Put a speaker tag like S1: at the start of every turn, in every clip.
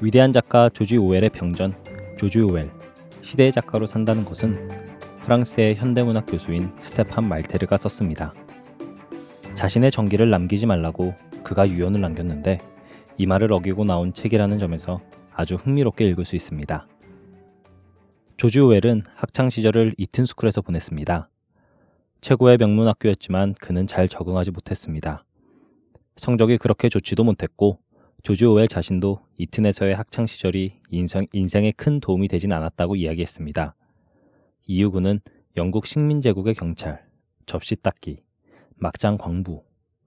S1: 위대한 작가 조지 오웰의 병전 조지 오웰 시대의 작가로 산다는 것은 프랑스의 현대문학 교수인 스테판 말테르가 썼습니다. 자신의 전기를 남기지 말라고 그가 유언을 남겼는데 이 말을 어기고 나온 책이라는 점에서 아주 흥미롭게 읽을 수 있습니다. 조지 오웰은 학창 시절을 이튼스쿨에서 보냈습니다. 최고의 명문 학교였지만 그는 잘 적응하지 못했습니다. 성적이 그렇게 좋지도 못했고 조지 오웰 자신도 이튼에서의 학창 시절이 인생, 인생에 큰 도움이 되진 않았다고 이야기했습니다. 이유 그는 영국 식민제국의 경찰, 접시 닦기, 막장 광부,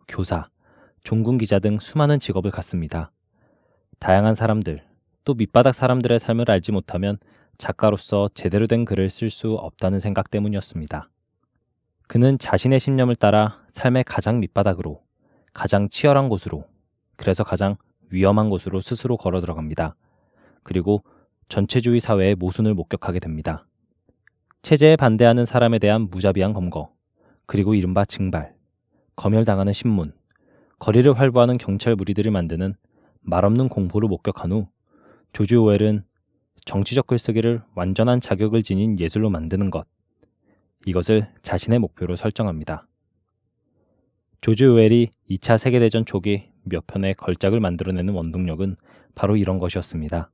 S1: 교사, 종군 기자 등 수많은 직업을 갖습니다. 다양한 사람들, 또 밑바닥 사람들의 삶을 알지 못하면 작가로서 제대로 된 글을 쓸 수 없다는 생각 때문이었습니다. 그는 자신의 신념을 따라 삶의 가장 밑바닥으로, 가장 치열한 곳으로, 그래서 가장 위험한 곳으로 스스로 걸어 들어갑니다. 그리고 전체주의 사회의 모순을 목격하게 됩니다. 체제에 반대하는 사람에 대한 무자비한 검거, 그리고 이른바 징발, 검열당하는 신문, 거리를 활보하는 경찰 무리들을 만드는 말없는 공포를 목격한 후 조지 오웰은 정치적 글쓰기를 완전한 자격을 지닌 예술로 만드는 것, 이것을 자신의 목표로 설정합니다. 조지 오웰이 2차 세계대전 초기 몇 편의 걸작을 만들어내는 원동력은 바로 이런 것이었습니다.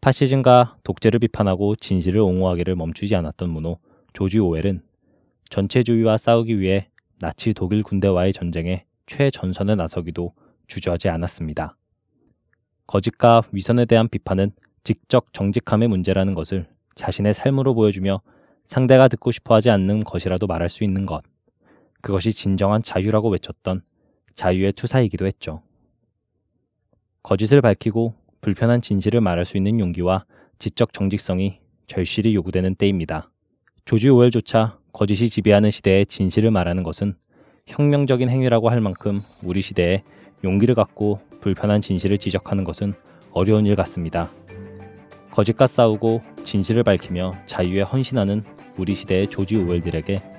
S1: 파시즘과 독재를 비판하고 진실을 옹호하기를 멈추지 않았던 문호 조지 오웰은 전체주의와 싸우기 위해 나치 독일 군대와의 전쟁에 최전선에 나서기도 주저하지 않았습니다. 거짓과 위선에 대한 비판은 직접 정직함의 문제라는 것을 자신의 삶으로 보여주며 상대가 듣고 싶어 하지 않는 것이라도 말할 수 있는 것. 그것이 진정한 자유라고 외쳤던 자유의 투사이기도 했죠. 거짓을 밝히고 불편한 진실을 말할 수 있는 용기와 지적 정직성이 절실히 요구되는 때입니다. 조지 오웰조차 거짓이 지배하는 시대에 진실을 말하는 것은 혁명적인 행위라고 할 만큼 우리 시대에 용기를 갖고 불편한 진실을 지적하는 것은 어려운 일 같습니다. 거짓과 싸우고 진실을 밝히며 자유에 헌신하는 우리 시대의 조지 오웰들에게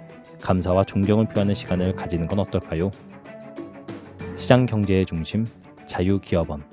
S1: 감사와 존경을 표하는 시간을 가지는 건 어떨까요? 시장 경제의 중심 자유기업원